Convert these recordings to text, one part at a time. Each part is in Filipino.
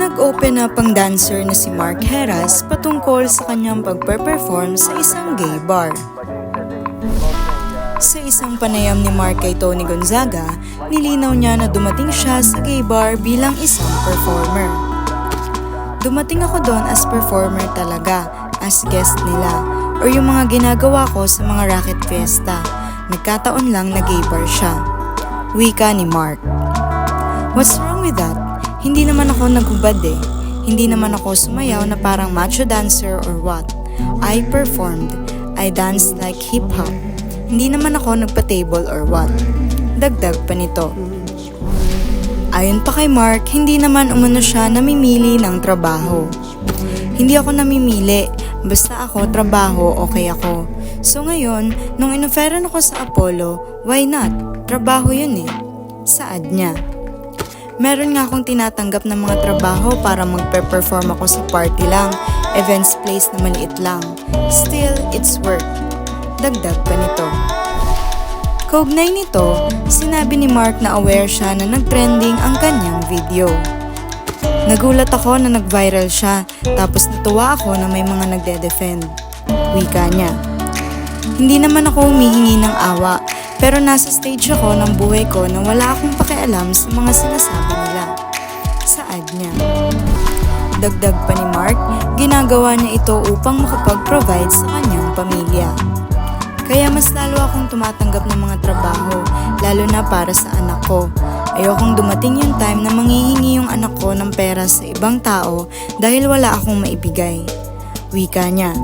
Nag-open up ang dancer na si Mark Heras patungkol sa kanyang pagpe-perform sa isang gay bar. Sa isang panayam ni Mark kay Tony Gonzaga, nilinaw niya na dumating siya sa gay bar bilang isang performer. Dumating ako doon as performer talaga, as guest nila, or yung mga ginagawa ko sa mga racket fiesta. Nagkataon lang na gay bar siya. Wika ni Mark. What's wrong with that? Hindi naman ako naghubad eh. Hindi naman ako sumayaw na parang macho dancer or what. I performed. I danced like hip-hop. Hindi naman ako nagpa-table or what. Dagdag pa nito. Ayon pa kay Mark, hindi naman umano siya namimili ng trabaho. Hindi ako namimili, basta ako trabaho, okay ako. So ngayon, nung inoferan ako sa Apollo, why not? Trabaho yun eh. Saad niya. Meron nga akong tinatanggap ng mga trabaho para magpe-perform ako sa party lang, events place na maliit lang. Still, it's work. Dagdag pa nito. Kaugnay nito, sinabi ni Mark na aware siya na nag-trending ang kanyang video. Nagulat ako na nag-viral siya, tapos natuwa ako na may mga nagde-defend. Wika niya. Hindi naman ako humihingi ng awa, pero nasa stage ako ng buhay ko na wala akong pakialam sa mga sinasabi Saad niya. Dagdag pa ni Mark, ginagawa niya ito upang makapag-provide sa kanyang pamilya. Kaya mas lalo akong tumatanggap ng mga trabaho, lalo na para sa anak ko. Ayokong dumating yung time na manghihingi yung anak ko ng pera sa ibang tao dahil wala akong maibigay. Wika niya.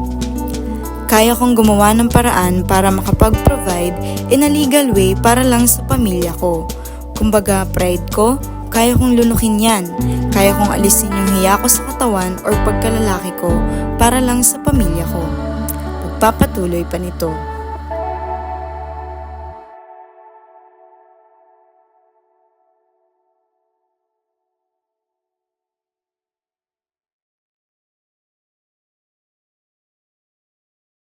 Kaya kong gumawa ng paraan para makapag-provide in a legal way para lang sa pamilya ko. Kumbaga, pride ko, kaya kong lunukin yan. Kaya kong alisin yung hiya ko sa katawan or pagkalalaki ko para lang sa pamilya ko. Pagpapatuloy pa nito.